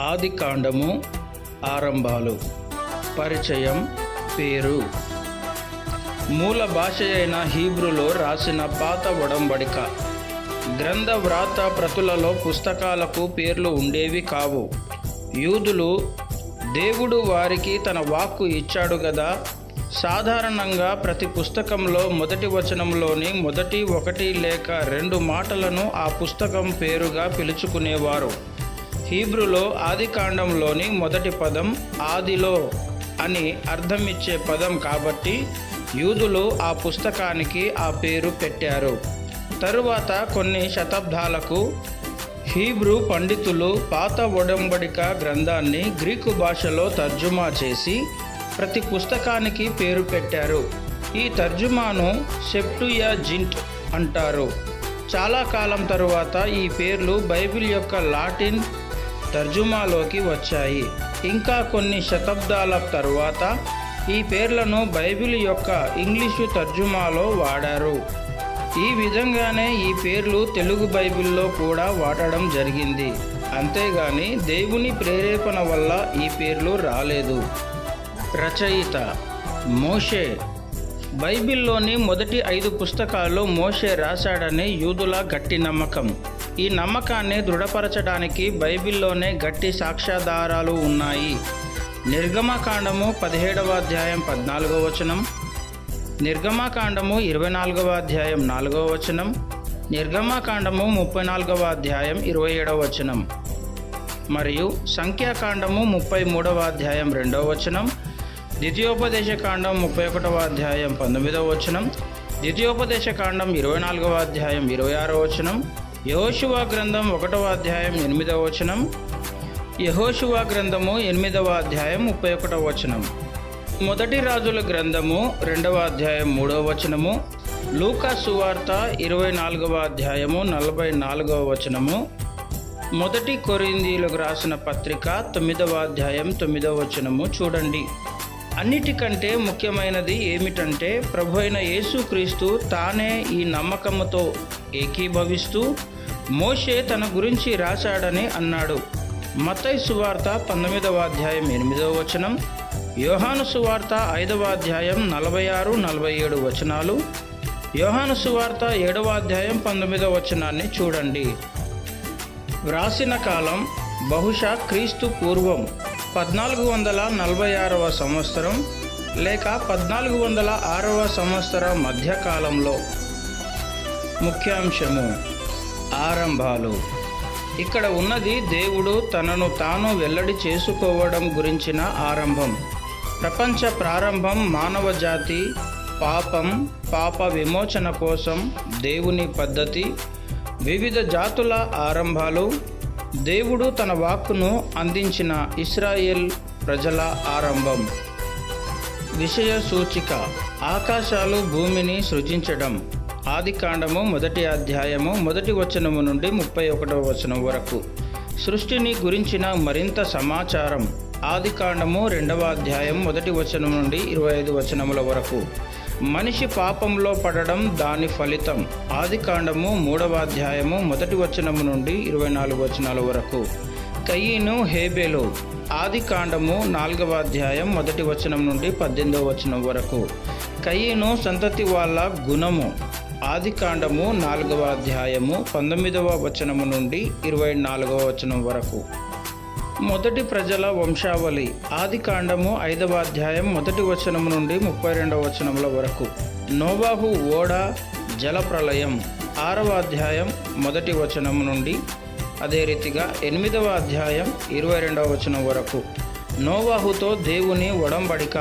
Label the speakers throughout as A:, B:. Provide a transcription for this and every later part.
A: ఆది కాండము ఆరంభాలు. పరిచయం పేరు. మూల భాష అయిన హీబ్రులో రాసిన పాత ఒడంబడిక. గ్రంథ వ్రాత ప్రతులలో పుస్తకాలకు పేర్లు ఉండేవి కావు. యూదులు దేవుడు వారికి తన వాక్కు ఇచ్చాడు కదా సాధారణంగా ప్రతి పుస్తకంలో మొదటి వచనంలోని మొదటి ఒకటి లేక రెండు మాటలను ఆ పుస్తకం పేరుగా పిలుచుకునేవారు. హీబ్రులో ఆది కాండంలోని మొదటి పదం ఆదిలో అని అర్థం ఇచ్చే పదం కాబట్టి యూదులు ఆ పుస్తకానికి ఆ పేరు పెట్టారు. తరువాత కొన్ని శతాబ్దాలకు హీబ్రూ పండితులు పాత ఒడంబడిక గ్రంథాన్ని గ్రీకు భాషలో తర్జుమా చేసి ప్రతి పుస్తకానికి పేరు పెట్టారు. ఈ తర్జుమాను సెప్టుయా జింట్ అంటారు. చాలా కాలం తరువాత ఈ పేర్లు బైబిల్ యొక్క లాటిన్ తర్జుమాలోకి వచ్చాయి. ఇంకా కొన్ని శతాబ్దాల తరువాత ఈ పేర్లను బైబిల్ యొక్క ఇంగ్లీషు తర్జుమాలో వాడారు. ఈ విధంగానే ఈ పేర్లు తెలుగు బైబిల్లో కూడా వాడడం జరిగింది. అంతేగాని దేవుని ప్రేరేపణ వల్ల ఈ పేర్లు రాలేదు. రచయిత మోషే బైబిల్లోని మొదటి ఐదు పుస్తకాలు మోషే రాశాడని యూదుల గట్టి నమ్మకం. ఈ నమ్మకాన్ని దృఢపరచడానికి బైబిల్లోనే గట్టి సాక్ష్యాధారాలు ఉన్నాయి. నిర్గమకాండము పదిహేడవ అధ్యాయం పద్నాలుగవ వచనం. నిర్గమకాండము ఇరవై నాలుగవ అధ్యాయం నాలుగవ వచనం. నిర్గమకాండము ముప్పై నాలుగవ అధ్యాయం ఇరవై ఏడవ వచనం. మరియు సంఖ్యాకాండము ముప్పై మూడవ అధ్యాయం రెండవ వచనం. ద్వితీయోపదేశ కాండం ముప్పై ఒకటవ అధ్యాయం పంతొమ్మిదవ వచనం. ద్వితీయోపదేశ కాండం ఇరవై నాలుగవ అధ్యాయం ఇరవై ఆరో వచనం. యహోశువ గ్రంథం ఒకటవ అధ్యాయం ఎనిమిదవ వచనం. యహోశువ గ్రంథము ఎనిమిదవ అధ్యాయం ముప్పై ఒకటవ వచనం. మొదటి రాజుల గ్రంథము రెండవ అధ్యాయం మూడవ వచనము. లూకా సువార్త ఇరవై నాలుగవ అధ్యాయము నలభై నాలుగవ వచనము. మొదటి కొరిందీలకు రాసిన పత్రిక తొమ్మిదవ అధ్యాయం తొమ్మిదవ వచనము. చూడండి. అన్నిటికంటే ముఖ్యమైనది ఏమిటంటే ప్రభు అయిన యేసుక్రీస్తు తానే ఈ నమ్మకముతో ఏకీభవిస్తూ మోషే తన గురించి రాశాడని అన్నాడు. మతై సువార్త పంతొమ్మిదవ అధ్యాయం ఎనిమిదవ వచనం యోహాను సువార్త ఐదవ అధ్యాయం నలభై ఆరు నలభై ఏడు వచనాలు యోహాను సువార్త ఏడవ అధ్యాయం పంతొమ్మిదవ వచనాన్ని చూడండి. వ్రాసిన కాలం బహుశా క్రీస్తు పూర్వం. పద్నాలుగు వందల నలభై ఆరవ సంవత్సరం లేక పద్నాలుగు వందల ఆరవ సంవత్సర మధ్యకాలంలో. ముఖ్యాంశము ఆరంభాలు. ఇక్కడ ఉన్నది దేవుడు తనను తాను వెల్లడి చేసుకోవడం గురించిన ఆరంభం. ప్రపంచ ప్రారంభం మానవ జాతి పాపం పాప విమోచన కోసం దేవుని పద్ధతి వివిధ జాతుల ఆరంభాలు దేవుడు తన వాక్కును అందించిన ఇస్రాయేల్ ప్రజల ఆరంభం. విషయ సూచిక. ఆకాశాలు భూమిని సృజించడం. ఆది కాండము మొదటి అధ్యాయము మొదటి వచనము నుండి ముప్పై ఒకటవ వచనం వరకు. సృష్టిని గురించిన మరింత సమాచారం. ఆది కాండము రెండవ అధ్యాయం మొదటి వచనం నుండి ఇరవై ఐదు వచనముల వరకు. మనిషి పాపంలో పడడం దాని ఫలితం. ఆది కాండము మూడవ అధ్యాయము మొదటి వచనము నుండి ఇరవై నాలుగు వచనాల వరకు. కయ్యను హేబేలు. ఆది కాండము నాలుగవ అధ్యాయం మొదటి వచనం నుండి పద్దెనిమిదవ వచనం వరకు. కయ్యను సంతతి వాళ్ళ గుణము. ఆది కాండము నాలుగవ అధ్యాయము పంతొమ్మిదవ వచనము నుండి ఇరవై నాలుగవ వచనం వరకు. మొదటి ప్రజల వంశావళి. ఆది కాండము ఐదవ అధ్యాయం మొదటి వచనం నుండి ముప్పై రెండవ వచనముల వరకు. నోవాహు ఓడ జలప్రలయం. ఆరవ అధ్యాయం మొదటి వచనం నుండి. అదే రీతిగా ఎనిమిదవ అధ్యాయం ఇరవై రెండవ వచనం వరకు. నోవాహుతో దేవుని ఒడంబడిక.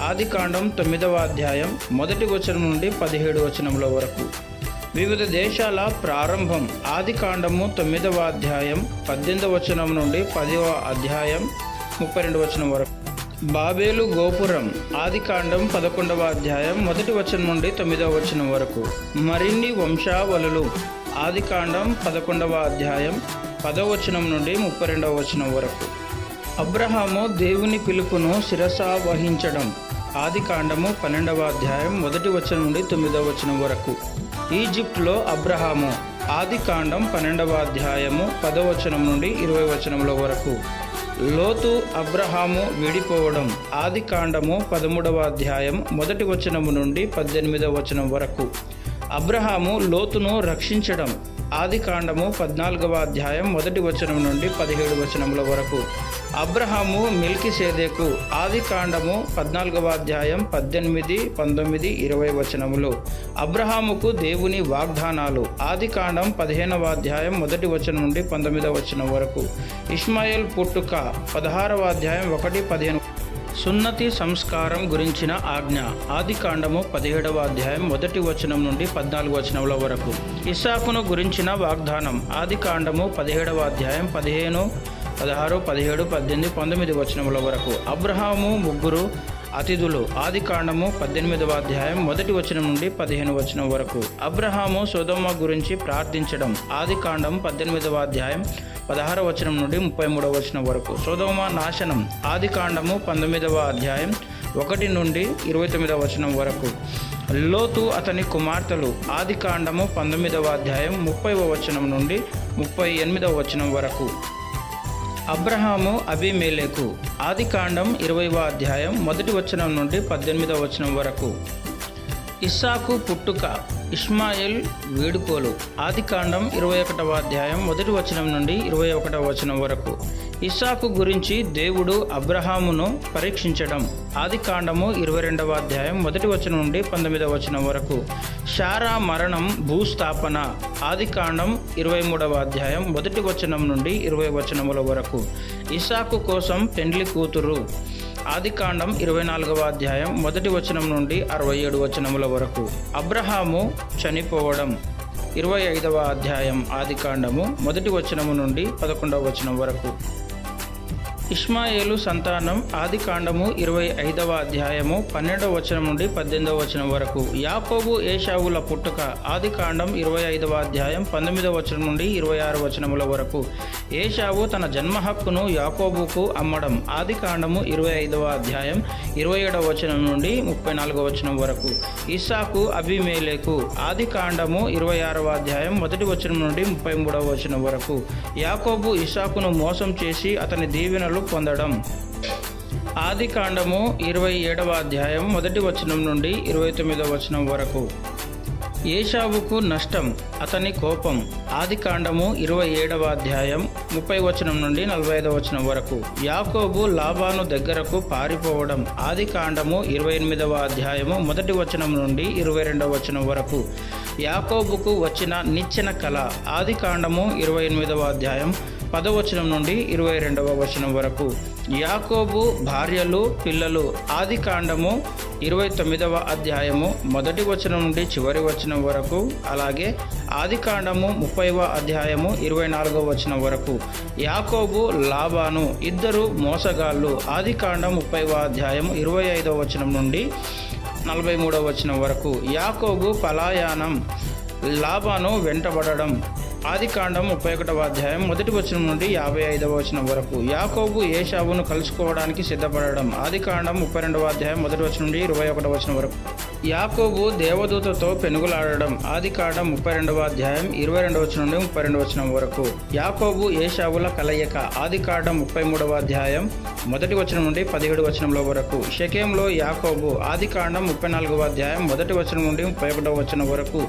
A: ఆది కాండం తొమ్మిదవ అధ్యాయం మొదటి వచనం నుండి పదిహేడు వచనముల వరకు. వివిధ దేశాల ప్రారంభం. ఆది కాండము తొమ్మిదవ అధ్యాయం పద్దెనిమిదవ వచనం నుండి పదవ అధ్యాయం ముప్పై రెండు వచనం వరకు. బాబేలు గోపురం. ఆది కాండం పదకొండవ అధ్యాయం మొదటి వచనం నుండి తొమ్మిదవ వచనం వరకు. మరిన్ని వంశావళులు. ఆది కాండం పదకొండవ అధ్యాయం పదవ వచనం నుండి ముప్పై రెండవ వచనం వరకు. అబ్రహాము దేవుని పిలుపును శిరస వహించడం. ఆది కాండము పన్నెండవ అధ్యాయం మొదటి వచనం నుండి తొమ్మిదవ వచనం వరకు. ఈజిప్ట్లో అబ్రహాము. ఆది కాండం పన్నెండవ అధ్యాయము పదవచనం నుండి ఇరవై వచనముల వరకు. లోతు అబ్రహాము విడిపోవడం ఆది కాండము పదమూడవ అధ్యాయం మొదటి వచనము నుండి పద్దెనిమిదవ వచనం వరకు. అబ్రహాము లోతును రక్షించడం ఆది కాండము పద్నాలుగవ అధ్యాయం మొదటి వచనం నుండి పదిహేడు వచనముల వరకు. అబ్రహాము మిల్కి సేదేకు ఆది కాండము పద్నాలుగవ అధ్యాయం పద్దెనిమిది పంతొమ్మిది ఇరవై వచనములు. అబ్రహాముకు దేవుని వాగ్దానాలు. ఆది కాండం పదిహేనవ అధ్యాయం మొదటి వచనం నుండి పంతొమ్మిదవ వచనం వరకు. ఇస్మాయిల్ పుట్టుక పదహారవ అధ్యాయం ఒకటి పదిహేను. సున్నతి సంస్కారం గురించిన ఆజ్ఞ. ఆది కాండము పదిహేడవ అధ్యాయం మొదటి వచనం నుండి పద్నాలుగు వచనముల వరకు. ఇస్సాకును గురించిన వాగ్దానం. ఆది కాండము పదిహేడవ అధ్యాయం పదిహేను పదహారు పదిహేడు పద్దెనిమిది పంతొమ్మిది వచనముల వరకు. అబ్రహాము ముగ్గురు అతిథులు. ఆది కాండము పద్దెనిమిదవ అధ్యాయం మొదటి వచనం నుండి పదిహేను వచనం వరకు. అబ్రహాము సుధమ్మ గురించి ప్రార్థించడం. ఆది కాండం పద్దెనిమిదవ అధ్యాయం పదహారవ వచనం నుండి ముప్పై మూడవ వచనం వరకు. సుధమ నాశనం. ఆది కాండము పంతొమ్మిదవ అధ్యాయం ఒకటి నుండి ఇరవై తొమ్మిదవ వచనం వరకు. లోతు అతని కుమార్తెలు. ఆది కాండము పంతొమ్మిదవ అధ్యాయం ముప్పైవ వచనం నుండి ముప్పై ఎనిమిదవ వచనం వరకు. అబ్రహాము అభిమేలేకు ఆది కాండం ఇరవైవ అధ్యాయం మొదటి వచనం నుండి పద్దెనిమిదవ వచనం వరకు. ఇస్సాకు పుట్టుక ఇస్మాయిల్ వేడుకోలు. ఆది కాండం ఇరవై ఒకటవ అధ్యాయం మొదటి వచనం నుండి ఇరవై ఒకటవ వచనం వరకు. ఇస్సాకు గురించి దేవుడు అబ్రహామును పరీక్షించడం. ఆది కాండము ఇరవై రెండవ అధ్యాయం మొదటి వచనం నుండి పంతొమ్మిదవ వచనం వరకు. షారా మరణం భూస్థాపన. ఆది కాండం ఇరవై మూడవ అధ్యాయం మొదటి వచనం నుండి ఇరవై వచనముల వరకు. ఇసాకు కోసం పెండ్లి కూతురు. ఆది కాండం ఇరవై నాలుగవ అధ్యాయం మొదటి వచనం నుండి అరవై ఏడు వచనముల వరకు. అబ్రహాము చనిపోవడం ఇరవై ఐదవ అధ్యాయం ఆది కాండము మొదటి వచనము నుండి పదకొండవ వచనం వరకు. ఇష్మాయేలు సంతానం ఆది కాండము ఇరవై ఐదవ అధ్యాయము పన్నెండవ వచనం నుండి పద్దెనిమిదవ వచనం వరకు. యాకోబు ఏషావుల పుట్టుక ఆది కాండం ఇరవై ఐదవ అధ్యాయం పంతొమ్మిదవ వచనం నుండి ఇరవై ఆరు వచనముల వరకు. ఏషావు తన జన్మ హక్కును యాకోబుకు అమ్మడం ఆది కాండము ఇరవై ఐదవ అధ్యాయం ఇరవై ఏడవ వచనం నుండి ముప్పై నాలుగవ వచనం వరకు. ఇస్సాకు అభిమేలేకు ఆది కాండము ఇరవై ఆరవ అధ్యాయం మొదటి వచనం నుండి ముప్పై మూడవ వచనం వరకు. యాకోబు ఇస్సాకును మోసం చేసి అతని దీవెనలు పొందడం. ఆది కాండము ఇరవై ఏడవ అధ్యాయం మొదటి వచనం నుండి ఇరవై తొమ్మిదవ వచనం వరకు. ఏషావుకు నష్టం అతని కోపం. ఆది కాండము ఇరవై ఏడవ అధ్యాయం ముప్పై వచనం నుండి నలభై ఐదవ వచనం వరకు. యాకోబు లాభాను దగ్గరకు పారిపోవడం ఆది కాండము ఇరవై ఎనిమిదవ అధ్యాయము మొదటి వచనం నుండి ఇరవై రెండవ వచనం వరకు. యాకోబుకు వచ్చిన నిచ్చెన కళ ఆది కాండము ఇరవై ఎనిమిదవ అధ్యాయం పదవచనం నుండి ఇరవై రెండవ వచనం వరకు. యాకోబు భార్యలు పిల్లలు ఆది కాండము ఇరవై తొమ్మిదవ అధ్యాయము మొదటి వచనం నుండి చివరి వచనం వరకు అలాగే ఆది కాండము ముప్పైవ అధ్యాయము ఇరవై నాలుగవ వచనం వరకు. యాకోబు లాబాను ఇద్దరు మోసగాళ్ళు ఆది కాండం ముప్పైవ అధ్యాయం ఇరవై ఐదవ వచనం నుండి నలభై మూడవ వచనం వరకు. యాకోబు పలాయానం లాబాను వెంటబడడం ఆది కాండం ముప్పై ఒకటవ అధ్యాయం మొదటి వచనం నుండి యాభై ఐదవ వచనం వరకు. యాకోబు ఏషావును కలుసుకోవడానికి సిద్ధపడడం. ఆది కాండం ముప్పై రెండవ అధ్యాయం మొదటి వచనం నుండి ఇరవై ఒకటవ వచనం వరకు. యాకోబు దేవదూతతో పెనుగులాడడం. ఆది కాండం ముప్పై రెండవ అధ్యాయం ఇరవై రెండవ వచనం నుండి ముప్పై రెండవ వచనం వరకు. యాకోబు ఏషావుల కలయిక. ఆది కాండం ముప్పై మూడవ అధ్యాయం మొదటి వచనం నుండి పదిహేడు వచనంలో వరకు. షకేంలో యాకోబు ఆది కాండం ముప్పై నాలుగవ అధ్యాయం మొదటి వచనం నుండి ముప్పై ఒకటవ వచనం వరకు.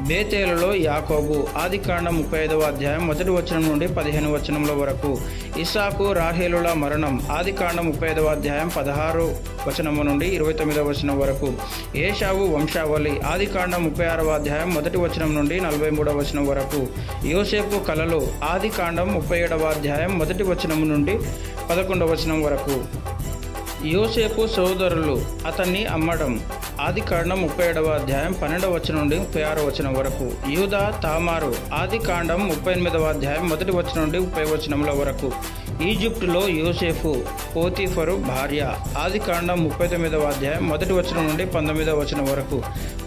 A: బేతేలులో యాకోబు ఆది కాండం ముప్పై ఐదవ అధ్యాయం మొదటి వచనం నుండి పదిహేను వచనముల వరకు. ఇసాకు రాహేలుల మరణం ఆది కాండం ముప్పై ఐదవ అధ్యాయం పదహారు వచనము నుండి ఇరవై తొమ్మిదవ వచనం వరకు. ఏషావు వంశావళి ఆది కాండం ముప్పై ఆరవ అధ్యాయం మొదటి వచనం నుండి నలభై మూడవ వచనం వరకు. యోసేపు కలలు ఆది కాండం ముప్పై ఏడవ అధ్యాయం మొదటి వచనము నుండి పదకొండవ వచనం వరకు. యోసేపు సోదరులు అతన్ని అమ్మడం. ఆది కాండం ముప్పై ఏడవ అధ్యాయం పన్నెండవ వచనం నుండి ముప్పై ఆరో వచనం వరకు. యూదా తామారు ఆది కాండం ముప్పై ఎనిమిదవ అధ్యాయం మొదటి వచనం నుండి ముప్పై వచనముల వరకు. ఈజిప్టులో యోసేఫు పోతిఫరు భార్య. ఆది కాండం ముప్పై తొమ్మిదవ అధ్యాయం మొదటి వచనం నుండి పంతొమ్మిదవ వచనం వరకు.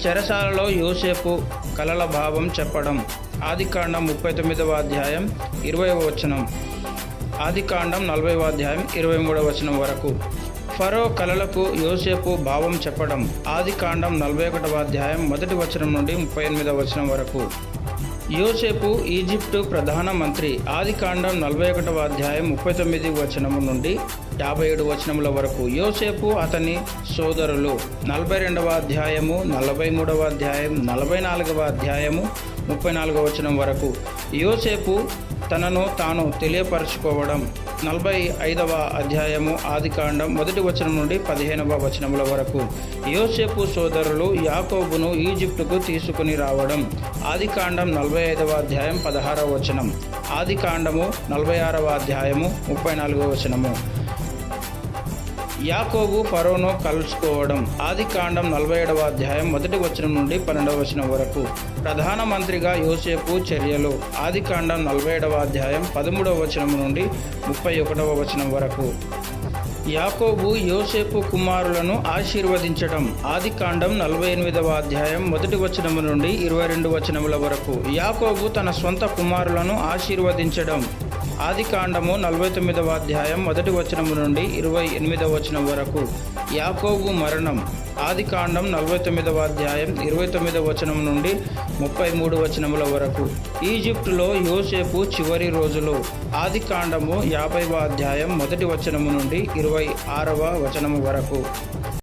A: చెరసాలలో యోసేపు కలల భావం చెప్పడం. ఆది కాండం ముప్పై తొమ్మిదవ అధ్యాయం ఇరవై వచనం. ఆది కాండం నలభైవ అధ్యాయం ఇరవై మూడవ వచనం వరకు. ఫరో కలలకు యోసేపు భావం చెప్పడం ఆది కాండం నలభై ఒకటవ అధ్యాయం మొదటి వచనం నుండి ముప్పై ఎనిమిదవ వచనం వరకు. యోసేపు ఈజిప్టు ప్రధానమంత్రి ఆదికాండం నలభై ఒకటవ అధ్యాయం ముప్పై తొమ్మిది వచనము నుండి యాభై ఏడు వచనముల వరకు. యోసేపు అతని సోదరులు నలభై రెండవ అధ్యాయము నలభై మూడవ అధ్యాయం నలభై నాలుగవ అధ్యాయము ముప్పై నాలుగవ వచనం వరకు. యోసేపు తనను తాను తెలియపరచుకోవడం నలభై ఐదవ అధ్యాయము ఆదికాండం మొదటి వచనం నుండి పదిహేనవ వచనముల వరకు. యోసేపు సోదరులు యాకోబును ఈజిప్టుకు తీసుకుని రావడం. ఆదికాండం నలభై ఐదవ అధ్యాయం పదహారవ వచనం. ఆదికాండము నలభై ఆరవ అధ్యాయము ముప్పై నాలుగవ వచనము. యాకోబు ఫరోను కలుసుకోవడం. ఆది కాండం నలభై ఏడవ అధ్యాయం మొదటి వచనం నుండి పన్నెండవ వచనం వరకు. ప్రధానమంత్రిగా యోసేపు చర్యలు. ఆది కాండం నలభై ఏడవ అధ్యాయం పదమూడవ వచనం నుండి ముప్పై ఒకటవ వచనం వరకు. యాకోబు యోసేపు కుమారులను ఆశీర్వదించడం. ఆది కాండం నలభై ఎనిమిదవ అధ్యాయం మొదటి వచనము నుండి ఇరవై రెండు వచనముల వరకు. యాకోబు తన సొంత కుమారులను ఆశీర్వదించడం. ఆది కాండము నలభై తొమ్మిదవ అధ్యాయం మొదటి వచనము నుండి ఇరవై ఎనిమిదవ వచనం వరకు. యాకోబు మరణం. ఆది కాండం నలభై తొమ్మిదవ అధ్యాయం ఇరవై తొమ్మిదవ వచనం నుండి ముప్పై మూడు వచనముల వరకు. ఈజిప్టులో యోసేపు చివరి రోజులు. ఆది కాండము యాభైవ అధ్యాయం మొదటి వచనము నుండి ఇరవై ఆరవ వచనము వరకు.